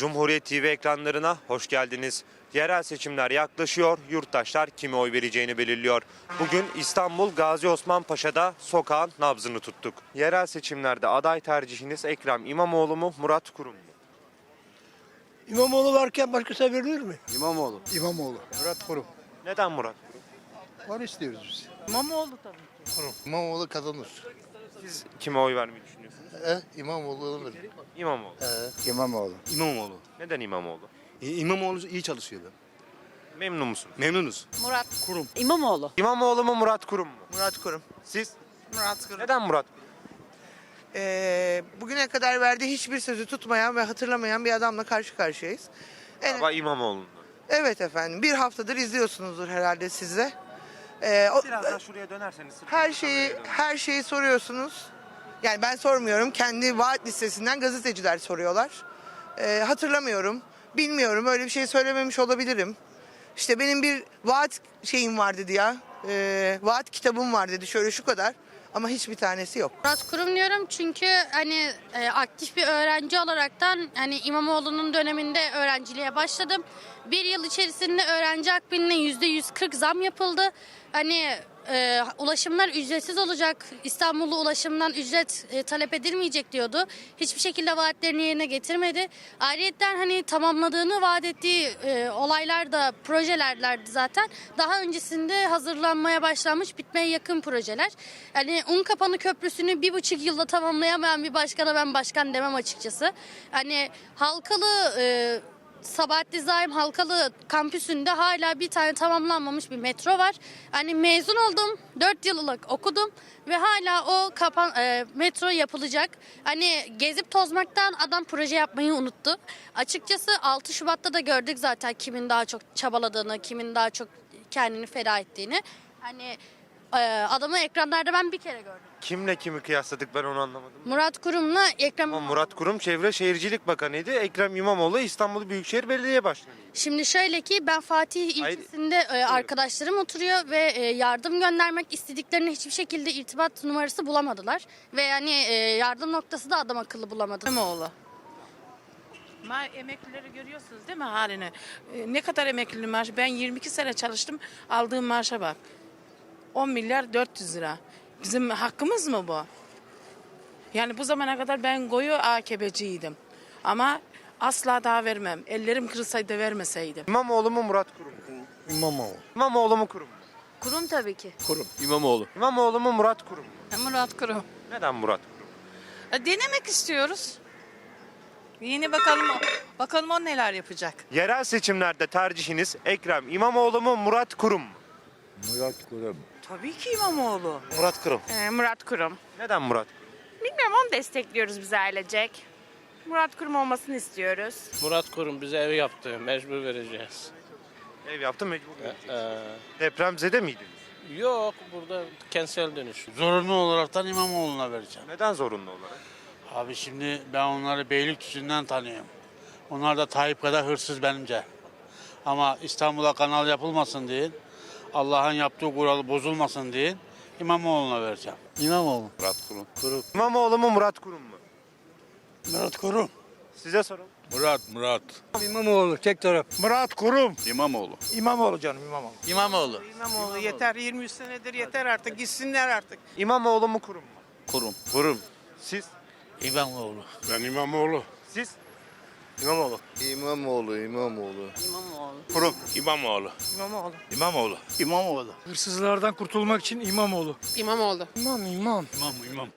Cumhuriyet TV ekranlarına hoş geldiniz. Yerel seçimler yaklaşıyor, yurttaşlar kime oy vereceğini belirliyor. Bugün İstanbul Gazi Osman Paşa'da sokağın nabzını tuttuk. Yerel seçimlerde aday tercihiniz Ekrem İmamoğlu mu, Murat Kurum mu? İmamoğlu varken başkası verilir mi? İmamoğlu. İmamoğlu. Murat Kurum. Neden Murat Kurum? Onu istiyoruz biz. İmamoğlu tabii ki. İmamoğlu kazanır. Siz kime oy vermeyi düşünüyorsunuz? E, İmamoğlu alır. İmamoğlu. İmamoğlu. İmamoğlu. Neden İmamoğlu? İmamoğlu iyi çalışıyor. be. Memnun musunuz? Memnunuz. Murat Kurum. İmamoğlu. İmamoğlu mu, Murat Kurum mu? Murat Kurum. Siz? Murat Kurum. Neden Murat Kurum? Ee, bugüne kadar verdiği hiçbir sözü tutmayan ve hatırlamayan bir adamla karşı karşıyayız. En- Galiba İmamoğlu'ndan. evet efendim. Bir haftadır izliyorsunuzdur herhalde siz de. Ee, o- Biraz daha şuraya dönerseniz. her şeyi her şeyi soruyorsunuz. Yani ben sormuyorum. Kendi vaat listesinden gazeteciler soruyorlar. Ee, hatırlamıyorum. Bilmiyorum. Öyle bir şey söylememiş olabilirim. İşte benim bir vaat şeyim var dedi ya. Ee, vaat kitabım var dedi. Şöyle şu kadar. Ama hiçbir tanesi yok. Murat Kurum diyorum çünkü hani e, aktif bir öğrenci olaraktan hani İmamoğlu'nun döneminde öğrenciliğe başladım. Bir yıl içerisinde öğrenci akbiline yüzde 140 zam yapıldı. Hani e, ulaşımlar ücretsiz olacak. İstanbul'u ulaşımdan ücret e, talep edilmeyecek diyordu. Hiçbir şekilde vaatlerini yerine getirmedi. Ayrıca hani tamamladığını vaat ettiği e, olaylar da projelerlerdi zaten. Daha öncesinde hazırlanmaya başlanmış bitmeye yakın projeler. Yani Unkapanı Köprüsü'nü bir buçuk yılda tamamlayamayan bir başkana ben başkan demem açıkçası. Hani Halkalı e, Sabahatli Zaim Halkalı kampüsünde hala bir tane tamamlanmamış bir metro var. Hani mezun oldum, 4 yıllık okudum ve hala o kapan e, metro yapılacak. Hani gezip tozmaktan adam proje yapmayı unuttu. Açıkçası 6 Şubat'ta da gördük zaten kimin daha çok çabaladığını, kimin daha çok kendini feda ettiğini. Hani e, adamı ekranlarda ben bir kere gördüm. Kimle kimi kıyasladık ben onu anlamadım. Murat Kurum'la Ekrem Ama Murat Kurum Çevre Şehircilik Bakanıydı. Ekrem İmamoğlu İstanbul Büyükşehir Belediye Başkanı. Şimdi şöyle ki ben Fatih Hayır. ilçesinde e, arkadaşlarım oturuyor ve e, yardım göndermek istediklerine hiçbir şekilde irtibat numarası bulamadılar. Ve yani e, yardım noktası da adam akıllı bulamadı. İmamoğlu. Ma emeklileri görüyorsunuz değil mi halini? Ee, ne kadar emekli maaş? Ben 22 sene çalıştım. Aldığım maaşa bak. 10 milyar 400 lira. Bizim hakkımız mı bu? Yani bu zamana kadar ben goyu AKP'ciydim. Ama asla daha vermem. Ellerim kırılsaydı vermeseydim. İmamoğlu mu Murat Kurum mu? İmamoğlu. İmamoğlu mu Kurum mu? Kurum tabii ki. İmamoğlu. İmamoğlu mu Murat Kurum mu? Murat Kurum. Neden Murat Kurum? E, Denemek istiyoruz. Yeni bakalım bakalım o neler yapacak. Yerel seçimlerde tercihiniz Ekrem İmamoğlu mu Murat Kurum mu? Murat Kurum. Tabii ki İmamoğlu. Murat Kurum. Murat Kurum. Neden Murat? Bilmiyorum onu destekliyoruz biz ailecek. Murat Kurum olmasını istiyoruz. Murat Kurum bize ev yaptı. Mecbur vereceğiz. Ev yaptı mecbur. Ee, Depremzede miydiniz? yok burada kentsel dönüş. Zorunlu olaraktan İmamoğlu'na vereceğim. Neden zorunlu olarak? Abi şimdi ben onları Beylikdüzü'nden tanıyorum. Onlar da Tayyip kadar hırsız benimce. Ama İstanbul'a kanal yapılmasın diye, Allah'ın yaptığı kuralı bozulmasın diye İmamoğlu'na vereceğim. İmamoğlu. Murat Kurum. Kurum. İmamoğlu mu Murat Kurum mu? Murat Kurum. Size sorun. Murat, Murat. İmamoğlu tek taraf. Murat Kurum. İmamoğlu. İmamoğlu canım İmamoğlu. İmamoğlu. İmamoğlu yeter 23 senedir yeter artık gitsinler artık. İmamoğlu mu Kurum mu? Kurum. Kurum. Siz? İmamoğlu. Ben İmamoğlu. Siz? İmamoğlu. İmamoğlu, İmamoğlu. Kurum. İmamoğlu. İmamoğlu. İmamoğlu. İmamoğlu. Hırsızlardan kurtulmak için İmamoğlu. İmamoğlu. İmam imam. İmam, imam.